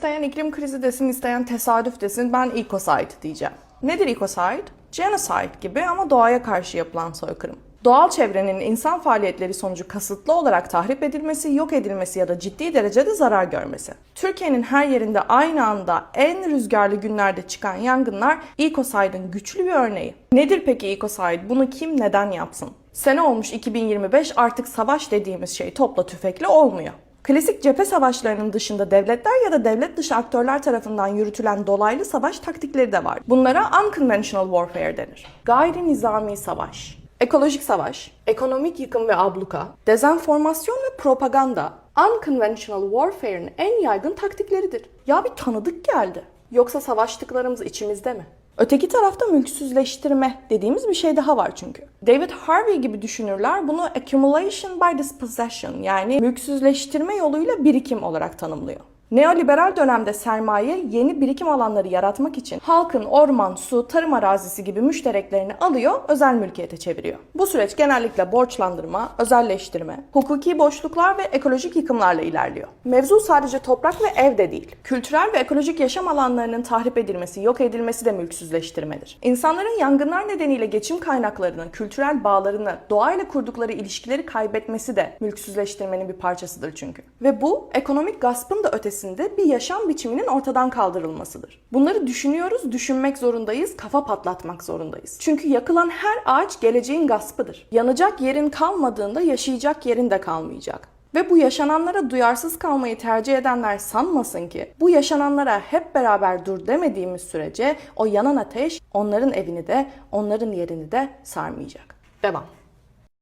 isteyen iklim krizi desin, isteyen tesadüf desin. Ben ecocide diyeceğim. Nedir ecocide? Genocide gibi ama doğaya karşı yapılan soykırım. Doğal çevrenin insan faaliyetleri sonucu kasıtlı olarak tahrip edilmesi, yok edilmesi ya da ciddi derecede zarar görmesi. Türkiye'nin her yerinde aynı anda en rüzgarlı günlerde çıkan yangınlar ecocide'ın güçlü bir örneği. Nedir peki ecocide? Bunu kim neden yapsın? Sene olmuş 2025 artık savaş dediğimiz şey topla tüfekle olmuyor. Klasik cephe savaşlarının dışında devletler ya da devlet dışı aktörler tarafından yürütülen dolaylı savaş taktikleri de var. Bunlara unconventional warfare denir. Gayri nizami savaş. Ekolojik savaş, ekonomik yıkım ve abluka, dezenformasyon ve propaganda unconventional warfare'ın en yaygın taktikleridir. Ya bir tanıdık geldi. Yoksa savaştıklarımız içimizde mi? Öteki tarafta mülksüzleştirme dediğimiz bir şey daha var çünkü. David Harvey gibi düşünürler bunu accumulation by dispossession yani mülksüzleştirme yoluyla birikim olarak tanımlıyor. Neoliberal dönemde sermaye yeni birikim alanları yaratmak için halkın orman, su, tarım arazisi gibi müştereklerini alıyor, özel mülkiyete çeviriyor. Bu süreç genellikle borçlandırma, özelleştirme, hukuki boşluklar ve ekolojik yıkımlarla ilerliyor. Mevzu sadece toprak ve ev de değil. Kültürel ve ekolojik yaşam alanlarının tahrip edilmesi, yok edilmesi de mülksüzleştirmedir. İnsanların yangınlar nedeniyle geçim kaynaklarını, kültürel bağlarını, doğayla kurdukları ilişkileri kaybetmesi de mülksüzleştirmenin bir parçasıdır çünkü. Ve bu ekonomik gaspın da ötesinde bir yaşam biçiminin ortadan kaldırılmasıdır. Bunları düşünüyoruz, düşünmek zorundayız, kafa patlatmak zorundayız. Çünkü yakılan her ağaç geleceğin gaspıdır. Yanacak yerin kalmadığında yaşayacak yerin de kalmayacak. Ve bu yaşananlara duyarsız kalmayı tercih edenler sanmasın ki bu yaşananlara hep beraber dur demediğimiz sürece o yanan ateş onların evini de onların yerini de sarmayacak. Devam.